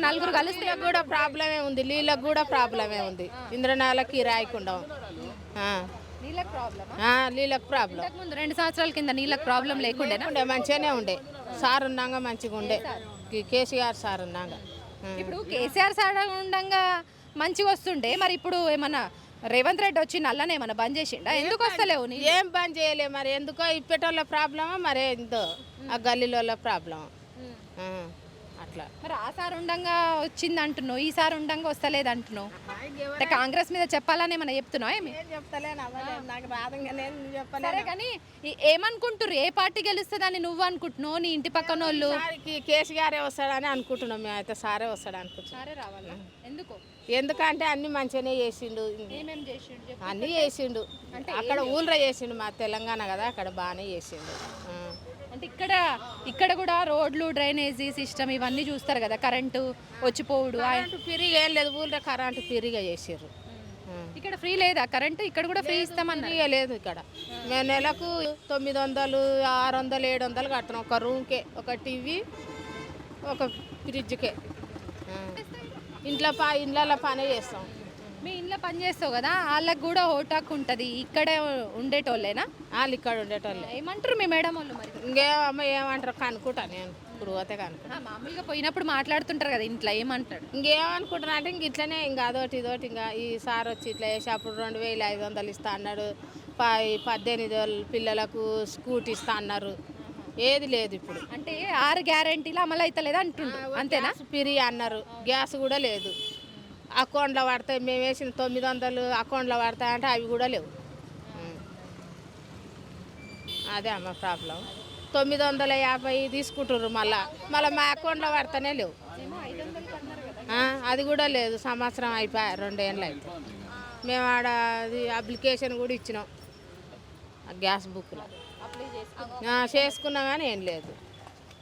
నలుగురు కలిస్తే కూడా ప్రాబ్లమే ఉంది. నీళ్ళకు కూడా ప్రాబ్లమే ఉంది. ఇంద్రనాలకి రాయకుండా నీళ్ళకి ప్రాబ్లమా? ప్రాబ్లం. ముందు రెండు సంవత్సరాల కింద నీళ్ళకి ప్రాబ్లం లేకుండేనా? ఉండే మంచిగానే ఉండే. సార్ ఉన్నాగా మంచిగా ఉండే. కేసీఆర్ సార్ ఉన్నాగా. ఆ. ఇప్పుడు కేసీఆర్ సార్ ఉండంగా మంచిగా వస్తుండే. మరి ఇప్పుడు ఏమన్నా రేవంత్ రెడ్డి వచ్చి నల్లనే ఏమన్నా బంద్ చేసిండా? ఎందుకు వస్తలేవు ఏం పని చేయలే మరి. ఎందుకో ఇప్పటోళ్ళ ప్రాబ్లమా? మరి ఎంతో ఆ గల్లీలో ప్రాబ్లం అట్లా. మరి ఆ సార్ ఉండంగా వచ్చింది అంటున్నావు ఈ సార్ ఉండంగా వస్తలేదు అంటున్నావు అంటే కాంగ్రెస్ మీద చెప్పాలని ఏమన్నా చెప్తున్నావు ఏమి? ఏం చెప్తలేను అవ్వలేదు నాకు రాదంగా నేను చెప్పలే సరే కానీ ఈ- ఏమనుకుంటుర్రు? ఏ పార్టీ గెలుస్తుందని నువ్వు అనుకుంటున్నావు? నీ ఇంటి పక్కన వాళ్ళు? సార్కి కేసీఆరే వస్తాడని అనుకుంటున్నాం మేము అయితే సారే వస్తాడు అనుకుంటున్నాం. సరే రావాలా? ఎందుకు? ఎందుకంటే అన్ని మంచిగానే చేసిండు. ఏమేం చేసిండు? చెప్పు. అన్నీ చేసిండు. అక్కడ ఊళ్ళో చేసిండు మా తెలంగాణ కదా అక్కడ బాగానే చేసిండు. ఆ. అంటే ఇక్కడ ఇక్కడ కూడా రోడ్లు డ్రైనేజీ సిస్టమ్ ఇవన్నీ చూస్తారు కదా కరెంటు వచ్చిపోవుడు. కరెంటు పిరిగి ఏం లేదు ఊళ్ళో కరెంటు పిరిగా చేసిర్రు. ఆ. ఇక్కడ ఫ్రీ లేదా? కరెంటు ఇక్కడ కూడా ఫ్రీ ఇస్తామన్నారు. ఫ్రీగా లేదు ఇక్కడ. మేము నెలకు తొమ్మిది వందలు ఆరు వందలు ఏడు వందలు కడుతున్నాం ఒక రూమ్కే ఒక టీవీ ఒక ఫ్రిడ్జ్కే. ఇంట్లో పా ఇండ్లలో పనే చేస్తాం. మీ ఇంట్లో పని చేస్తావు కదా వాళ్ళకి కూడా ఓటాక్ ఉంటుంది. ఇక్కడే ఉండేటోళ్ళేనా? వాళ్ళు ఇక్కడ ఉండేటోళ్ళే. ఏమంటారు మీ మేడం వాళ్ళు మరి? ఇంకేమమ్మ ఏమంటారు? నేను. ఇప్పుడు పోతే కనుక్కుంటా ఆ, మామూలుగా పోయినప్పుడు మాట్లాడుతుంటారు కదా ఇంట్లో ఏమంటాడు? ఇంకేమనుకుంటున్నా అంటే ఇంక ఇట్లనే ఇంకా అదోటి ఇదోటి ఇంకా ఈ సార్ వచ్చి ఇట్లా వేసి అప్పుడు రెండు వేలు ఐదు వందలు ఇస్తా అన్నాడు. పద్దెనిమిది పిల్లలకు స్కూటీ ఇస్తా అన్నారు. ఏది లేదు ఇప్పుడు. అంటే ఆరు గ్యారెంటీలు అమలు అవుతలేదు అంటుండ్రు అంతేనా? ఫ్రీ అన్నారు. గ్యాస్ కూడా లేదు. అకౌంట్లో పడతాయి మేము వేసిన తొమ్మిది వందలు అకౌంట్లో పడతాయి అంటే అవి కూడా లేవు. అదే అమ్మ ప్రాబ్లం. తొమ్మిది వందల యాభై తీసుకుంటారు మళ్ళా. మళ్ళీ మా అకౌంట్లో పడతానే లేవు. అది కూడా లేదు. సంవత్సరం అయిపోయా రెండేళ్ళు అయితే మేము ఆడ అది అప్లికేషన్ కూడా ఇచ్చినాం. ఆ గ్యాస్ బుక్లో. చేసుకున్నా చేసుకున్నాం కానీ ఏం లేదు.